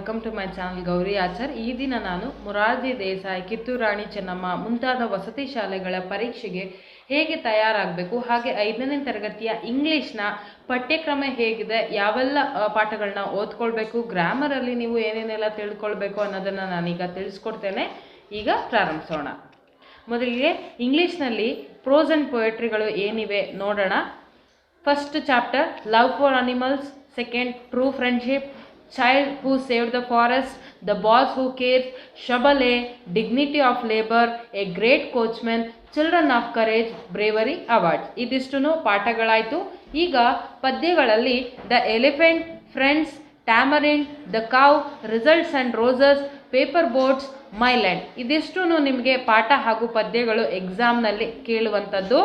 Welcome to my channel Gauri Achar ಈ ದಿನ ನಾನು ಮುರಾರ್ಜಿ ದೇಸಾಯಿ ಕಿತ್ತೂರು ರಾಣಿ ಚೆನ್ನಮ್ಮ ಮುಂತಾದ ವಸತಿ ಶಾಲೆಗಳ ಪರೀಕ್ಷೆಗೆ ಹೇಗೆ ತಯಾರಾಗಬೇಕು? ಹಾಗೆ ಐದನೇ ತರಗತಿಯ ಇಂಗ್ಲೀಷ್ನ ಪಠ್ಯಕ್ರಮ ಹೇಗಿದೆ? ಯಾವೆಲ್ಲ ಪಾಠಗಳನ್ನ ಓದ್ಕೊಳ್ಬೇಕು? ಗ್ರಾಮರಲ್ಲಿ ನೀವು ಏನೇನೆಲ್ಲ ತಿಳ್ಕೊಳ್ಬೇಕು ಅನ್ನೋದನ್ನು ನಾನೀಗ ತಿಳಿಸ್ಕೊಡ್ತೇನೆ. ಈಗ ಪ್ರಾರಂಭಿಸೋಣ. ಮೊದಲಿಗೆ ಇಂಗ್ಲೀಷ್ನಲ್ಲಿ ಪ್ರೋಸ್ ಆ್ಯಂಡ್ ಪೊಯೆಟ್ರಿಗಳು ಏನಿವೆ ನೋಡೋಣ. First chapter love for animals second true friendship child who saved the forest the boss who cares Shabale dignity of labour a great coachman, children of courage bravery awards ಇದಿಷ್ಟು ಪಾಠಗಳಾಯಿತು. ಈಗ ಪದ್ಯಗಳಲ್ಲಿ the elephant friends tamarind the cow results and roses paper boats my land ಇದಿಷ್ಟು ನಿಮಗೆ ಪಾಠ ಹಾಗೂ ಪದ್ಯಗಳು ಎಕ್ಸಾಮ್ನಲ್ಲಿ ಕೇಳುವಂಥದ್ದು.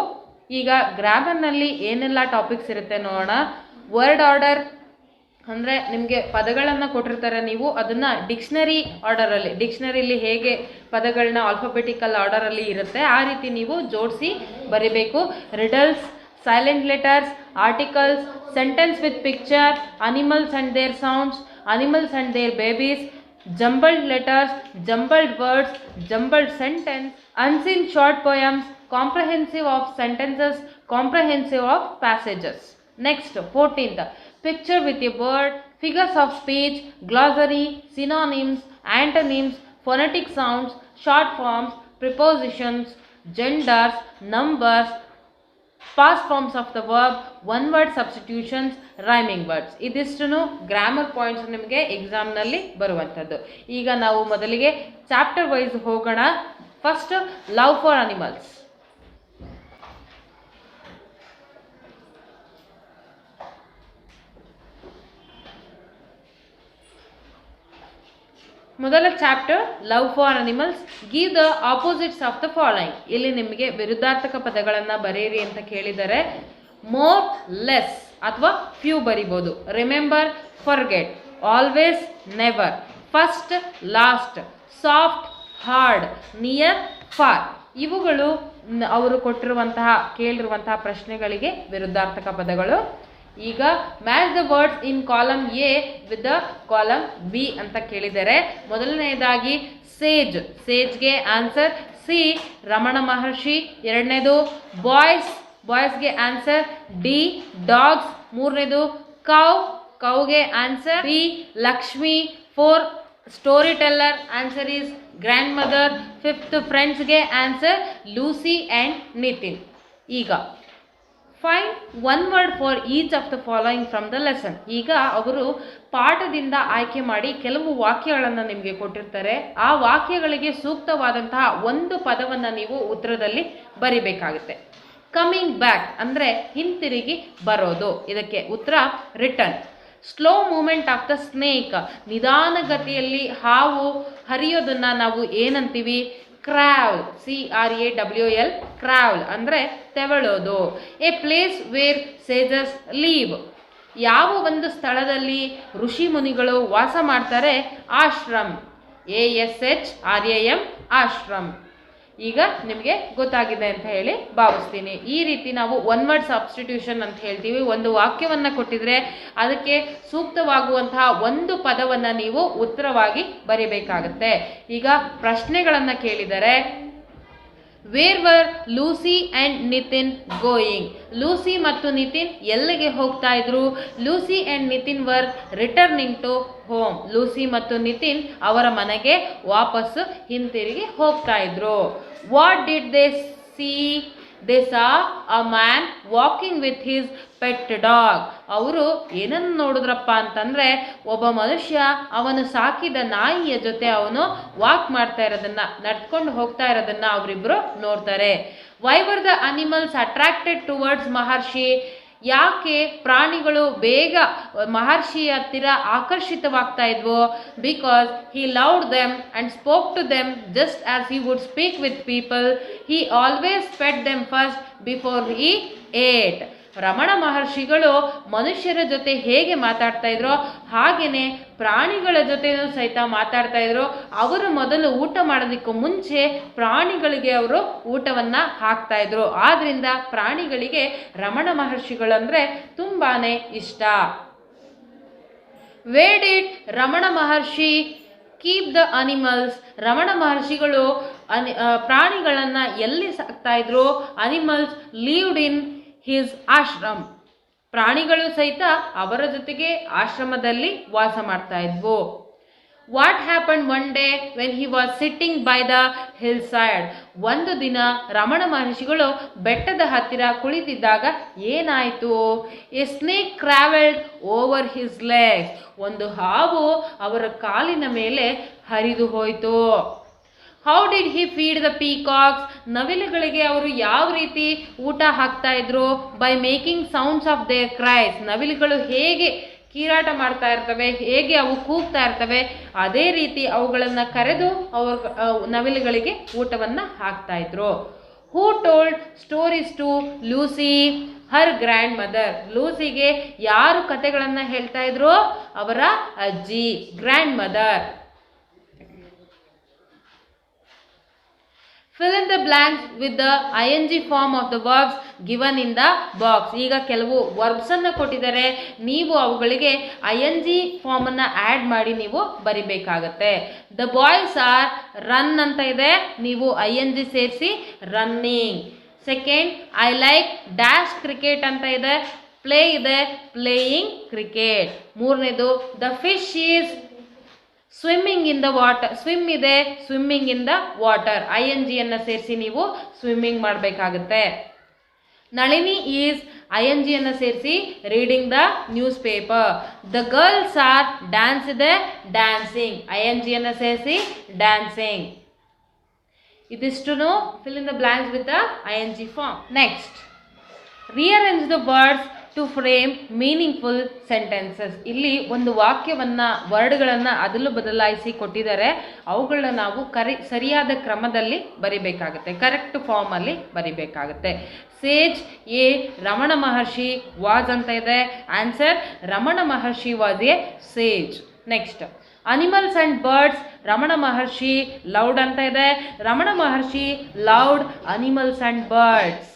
ಈಗ ಗ್ರಾಮರ್ನಲ್ಲಿ ಏನೆಲ್ಲ ಟಾಪಿಕ್ಸ್ ಇರುತ್ತೆ ನೋಡೋಣ. ವರ್ಡ್ ಆರ್ಡರ್ ಅಂದರೆ ನಿಮಗೆ ಪದಗಳನ್ನು ಕೊಟ್ಟಿರ್ತಾರೆ ನೀವು, ಅದನ್ನು ಡಿಕ್ಷ್ನರಿ ಆರ್ಡರಲ್ಲಿ ಡಿಕ್ಷ್ನರಿಲಿ ಹೇಗೆ ಪದಗಳನ್ನ ಆಲ್ಫಾಬೆಟಿಕಲ್ ಆರ್ಡರಲ್ಲಿ ಇರುತ್ತೆ, ಆ ರೀತಿ ನೀವು ಜೋಡಿಸಿ ಬರಿಬೇಕು. Riddles silent letters articles sentence with picture animals and their sounds animals and their babies jumbled letters jumbled words jumbled sentence unseen short poems comprehensive of sentences comprehensive of passages next fourteenth picture with a bird, figures of speech, glossary, synonyms, antonyms, phonetic sounds, short forms, prepositions, genders, numbers, past forms of the verb, one word substitutions, rhyming words. ಇದಿಷ್ಟು grammar points ನಿಮಗೆ ಎಕ್ಸಾಮ್ನಲ್ಲಿ ಬರುವಂಥದ್ದು ಈಗ ನಾವು ಮೊದಲಿಗೆ chapter wise ಹೋಗೋಣ first love for animals ಮೊದಲ chapter, love for animals give the opposites of the following ಇಲ್ಲಿ ನಿಮಗೆ ವಿರುದ್ಧಾರ್ಥಕ ಪದಗಳನ್ನು ಬರೆಯಿರಿ ಅಂತ ಕೇಳಿದರೆ, ಮೋರ್, ಲೆಸ್ ಅಥವಾ ಫ್ಯೂ ಬರಿಬೋದು. Remember forget always never first last soft hard near far ಇವುಗಳು ಅವರು ಕೊಟ್ಟಿರುವಂತಹ, ಕೇಳಿರುವಂತಹ ಪ್ರಶ್ನೆಗಳಿಗೆ ವಿರುದ್ಧಾರ್ಥಕ ಪದಗಳು. ಈಗ match the words in column A with the column B ಅಂತ ಕೇಳಿದರೆ ಮೊದಲನೆಯದಾಗಿ ಸೇಜ್ ಸೇಜ್ಗೆ ಆನ್ಸರ್ ಸಿ ರಮಣ ಮಹರ್ಷಿ. ಎರಡನೇದು ಬಾಯ್ಸ್ ಬಾಯ್ಸ್ಗೆ ಆನ್ಸರ್ ಡಿ ಡಾಗ್ಸ್ ಮೂರನೇದು cow ಕೌಗೆ answer B Lakshmi. Four storyteller answer is grandmother fifth ಫ್ರೆಂಡ್ಸ್ಗೆ answer Lucy and Nitin ಈಗ find one word for each of the following from the lesson ಈಗ ಅವರು ಪಾಠದಿಂದ ಆಯ್ಕೆ ಮಾಡಿ ಕೆಲವು ವಾಕ್ಯಗಳನ್ನು ನಿಮಗೆ ಕೊಟ್ಟಿರ್ತಾರೆ. ಆ ವಾಕ್ಯಗಳಿಗೆ ಸೂಕ್ತವಾದಂತಹ ಒಂದು ಪದವನ್ನು ನೀವು ಉತ್ತರದಲ್ಲಿ ಬರಿಬೇಕಾಗುತ್ತೆ. ಕಮಿಂಗ್ ಬ್ಯಾಕ್ ಅಂದರೆ ಹಿಂತಿರುಗಿ ಬರೋದು. ಇದಕ್ಕೆ ಉತ್ತರ return slow movement of the snake ನಿಧಾನಗತಿಯಲ್ಲಿ ಹಾವು ಹರಿಯೋದನ್ನು ನಾವು ಏನಂತೀವಿ? Crawl C R A W L crawl ಅಂದರೆ ತೆವಳೋದು. A place where sages live ಯಾವ ಒಂದು ಸ್ಥಳದಲ್ಲಿ ಋಷಿ ಮುನಿಗಳು ವಾಸ ಮಾಡ್ತಾರೆ? Ashram. A S H R A M ashram. ಈಗ ನಿಮಗೆ ಗೊತ್ತಾಗಿದೆ ಅಂತ ಹೇಳಿ ಭಾವಿಸ್ತೀನಿ. ಈ ರೀತಿ ನಾವು ಒನ್ ವರ್ಡ್ ಸಬ್ಸ್ಟಿಟ್ಯೂಷನ್ ಅಂತ ಹೇಳ್ತೀವಿ. ಒಂದು ವಾಕ್ಯವನ್ನು ಕೊಟ್ಟಿದ್ರೆ ಅದಕ್ಕೆ ಸೂಕ್ತವಾಗುವಂತಹ ಒಂದು ಪದವನ್ನು ನೀವು ಉತ್ತರವಾಗಿ ಬರೀಬೇಕಾಗತ್ತೆ. ಈಗ ಪ್ರಶ್ನೆಗಳನ್ನು ಕೇಳಿದರೆ where were Lucy and Nitin going Lucy ಮತ್ತು ನಿತಿನ್ ಎಲ್ಲಿಗೆ ಹೋಗ್ತಾ ಇದ್ರು? Lucy and Nitin were returning to home Lucy ಮತ್ತು ನಿತಿನ್ ಅವರ ಮನೆಗೆ ವಾಪಸ್ ಹಿಂತಿರುಗಿ ಹೋಗ್ತಾ ಇದ್ರು. What did they see they saw a man walking with his pet dog ಅವರು ಏನನ್ನು ನೋಡಿದ್ರಪ್ಪ ಅಂತಂದರೆ, ಒಬ್ಬ ಮನುಷ್ಯ ಅವನು ಸಾಕಿದ ನಾಯಿಯ ಜೊತೆ ಅವನು ವಾಕ್ ಮಾಡ್ತಾ ಇರೋದನ್ನ, ನಡ್ಕೊಂಡು ಹೋಗ್ತಾ ಇರೋದನ್ನ ಅವರಿಬ್ಬರು ನೋಡ್ತಾರೆ. Why were the animals attracted towards Maharshi ಯಾಕೆ ಪ್ರಾಣಿಗಳು ಬೇಗ ಮಹರ್ಷಿಯ ಹತ್ತಿರ ಆಕರ್ಷಿತವಾಗ್ತಾ ಇದ್ವು? Because he loved them and spoke to them just as he would speak with people he always fed them first before he ate Raman ಮಹರ್ಷಿಗಳು ಮನುಷ್ಯರ ಜೊತೆ ಹೇಗೆ ಮಾತಾಡ್ತಾ ಇದ್ರೋ ಹಾಗೇನೆ ಪ್ರಾಣಿಗಳ ಜೊತೆನೂ ಸಹಿತ ಮಾತಾಡ್ತಾ ಇದ್ರು. ಅವರು ಮೊದಲು ಊಟ ಮಾಡೋದಕ್ಕೂ ಮುಂಚೆ ಪ್ರಾಣಿಗಳಿಗೆ ಅವರು ಊಟವನ್ನ ಹಾಕ್ತಾ ಇದ್ರು. ಆದ್ರಿಂದ ಪ್ರಾಣಿಗಳಿಗೆ ರಮಣ ಮಹರ್ಷಿಗಳಂದ್ರೆ ತುಂಬಾನೇ ಇಷ್ಟ. Where did Ramana Maharshi keep the animals Ramana ಮಹರ್ಷಿಗಳು ಅನಿ ಪ್ರಾಣಿಗಳನ್ನ ಎಲ್ಲಿ ಸಾಕ್ತಾ ಇದ್ರು? Animals lived in his ashram ಪ್ರಾಣಿಗಳು ಸಹಿತ ಅವರ ಜೊತೆಗೆ ಆಶ್ರಮದಲ್ಲಿ ವಾಸ ಮಾಡ್ತಾ ಇದ್ವು. What happen one day when he was sitting by the hill side ಒಂದು ದಿನ ರಮಣ ಮಹರ್ಷಿಗಳು ಬೆಟ್ಟದ ಹತ್ತಿರ ಕುಳಿತಿದ್ದಾಗ ಏನಾಯಿತು? A snake travelled over his legs ಒಂದು ಹಾವು ಅವರ ಕಾಲಿನ ಮೇಲೆ ಹರಿದು ಹೋಯಿತು. How did he feed the peacocks ನವಿಲುಗಳಿಗೆ ಅವರು ಯಾವ ರೀತಿ ಊಟ ಹಾಕ್ತಾ ಇದ್ರು? By making sounds of their cries ನವಿಲುಗಳು ಹೇಗೆ ಕೀರಾಟ ಮಾಡ್ತಾ ಇರ್ತವೆ? ಹೇಗೆ ಅವು ಕೂಗ್ತಾ ಇರ್ತವೆ? ಅದೇ ರೀತಿ ಅವುಗಳನ್ನು ಕರೆದು ಅವ್ರ, ಅವ್ ನವಿಲುಗಳಿಗೆ ಊಟವನ್ನು ಹಾಕ್ತಾ ಇದ್ರು. Who told stories to Lucy her grandmother ಲೂಸಿಗೆ ಯಾರು ಕತೆಗಳನ್ನು ಹೇಳ್ತಾ ಇದ್ರು? ಅವರ ಅಜ್ಜಿ grandmother fill in the blanks with the I N G form of the verbs given in the box ಈಗ ಕೆಲವು ವರ್ಬ್ಸ್ ಅನ್ನು ಕೊಟ್ಟಿದ್ದಾರೆ. ನೀವು ಅವುಗಳಿಗೆ ಐ ಎನ್ ಜಿ ಫಾರ್ಮ್ ಅನ್ನ ಆಡ್ ಮಾಡಿ ನೀವು ಬರಿಬೇಕಾಗತ್ತೆ. ದ ಬಾಯ್ಸ್ ಆರ್ ರನ್ ಅಂತ ಇದೆ. ನೀವು ಐ ಎನ್ ಜಿ ಸೇರಿಸಿ running second I like dash cricket ಅಂತ ಇದೆ. ಪ್ಲೇ ಇದೆ. ಪ್ಲೇಯಿಂಗ್ ಕ್ರಿಕೆಟ್ ಮೂರನೇದು the fish is swimming in the water swim ಇದೆ swimming in the water I N ಜಿಯನ್ನು ಸೇರಿಸಿ ನೀವು ಸ್ವಿಮ್ಮಿಂಗ್ ಮಾಡಬೇಕಾಗುತ್ತೆ. ನಳಿನಿ ಈಸ್ ಐ ಎನ್ ಜಿಯನ್ನು ಸೇರಿಸಿ reading the newspaper the girls are dance ಇದೆ ಡ್ಯಾನ್ಸಿಂಗ್ ಐ ಎನ್ ಜಿಯನ್ನು ಸೇರಿಸಿ ಡ್ಯಾನ್ಸಿಂಗ್ ಇದಿಷ್ಟು fill in the blanks with I N G form next rearrange the words to frame meaningful sentences ಇಲ್ಲಿ ಒಂದು ವಾಕ್ಯವನ್ನ, ವರ್ಡ್ಗಳನ್ನು ಅದಲು ಬದಲಾಯಿಸಿ ಕೊಟ್ಟಿದ್ದಾರೆ. ಅವುಗಳನ್ನ ನಾವು ಕರಿ, ಸರಿಯಾದ ಕ್ರಮದಲ್ಲಿ ಬರಿಬೇಕಾಗುತ್ತೆ. ಕರೆಕ್ಟ್ ಫಾರ್ಮಲ್ಲಿ ಬರಿಬೇಕಾಗುತ್ತೆ. Sage a Ramana Maharshi was ಅಂತ ಇದೆ. Answer Ramana Maharshi was a sage next animals and birds Ramana Maharshi loved ಅಂತ ಇದೆ. Ramana Maharshi loved animals and birds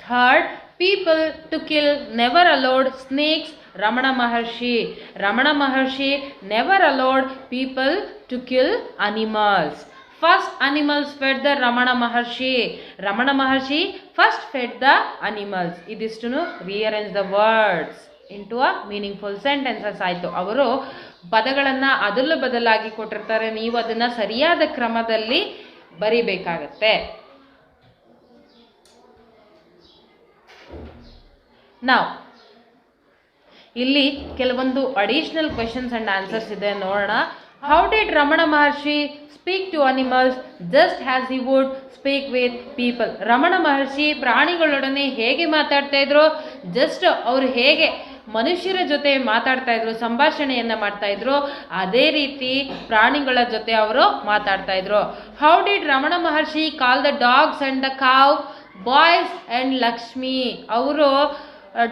third people to kill never allowed snakes Ramana Maharshi Ramana Maharshi never allowed people to kill animals first animals fed the Ramana Maharshi Ramana Maharshi first fed the animals ಇದಿಷ್ಟು rearrange the words into a meaningful sentences ಆಯಿತು ಅವರು ಪದಗಳನ್ನು ಅದಲು ಬದಲಾಗಿ ಕೊಟ್ಟಿರ್ತಾರೆ. ನೀವು ಅದನ್ನು ಸರಿಯಾದ ಕ್ರಮದಲ್ಲಿ ಬರಿಬೇಕಾಗತ್ತೆ. ನಾವು ಇಲ್ಲಿ ಕೆಲವೊಂದು ಅಡಿಷನಲ್ ಕ್ವೆಶನ್ಸ್ ಅಂಡ್ ಆನ್ಸರ್ಸ್ ಇದೆ, ನೋಡೋಣ. How did Ramana Maharshi speak to animals just as he would speak with people Ramana Maharshi ಪ್ರಾಣಿಗಳೊಡನೆ ಹೇಗೆ ಮಾತಾಡ್ತಾ ಇದ್ರು? ಜಸ್ಟ್ ಅವರು ಹೇಗೆ ಮನುಷ್ಯರ ಜೊತೆ ಮಾತಾಡ್ತಾ ಇದ್ರು, ಸಂಭಾಷಣೆಯನ್ನು ಮಾಡ್ತಾ ಇದ್ರು, ಅದೇ ರೀತಿ ಪ್ರಾಣಿಗಳ ಜೊತೆ ಅವರು ಮಾತಾಡ್ತಾ ಇದ್ರು. How did Ramana Maharshi call the dogs and the cow boys and Lakshmi ಅವರು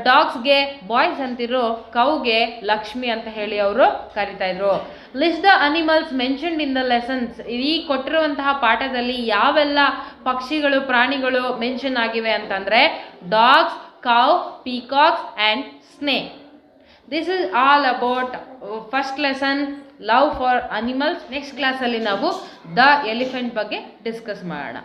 ಡಾಗ್ಸ್ಗೆ ಬಾಯ್ಸ್ ಅಂತಿರೋ ಕೌಗೆ ಲಕ್ಷ್ಮಿ ಅಂತ ಹೇಳಿ ಅವರು ಕರಿತಾ ಇದ್ರು. List the animals mentioned in the lessons ಈ ಕೊಟ್ಟಿರುವಂತಹ ಪಾಠದಲ್ಲಿ ಯಾವೆಲ್ಲ ಪಕ್ಷಿಗಳು, ಪ್ರಾಣಿಗಳು ಮೆನ್ಷನ್ ಆಗಿವೆ ಅಂತಂದ್ರೆ dogs cow peacocks and snake this is all about first lesson love for animals next ಕ್ಲಾಸಲ್ಲಿ ನಾವು ದ ಎಲಿಫೆಂಟ್ ಬಗ್ಗೆ ಡಿಸ್ಕಸ್ ಮಾಡೋಣ.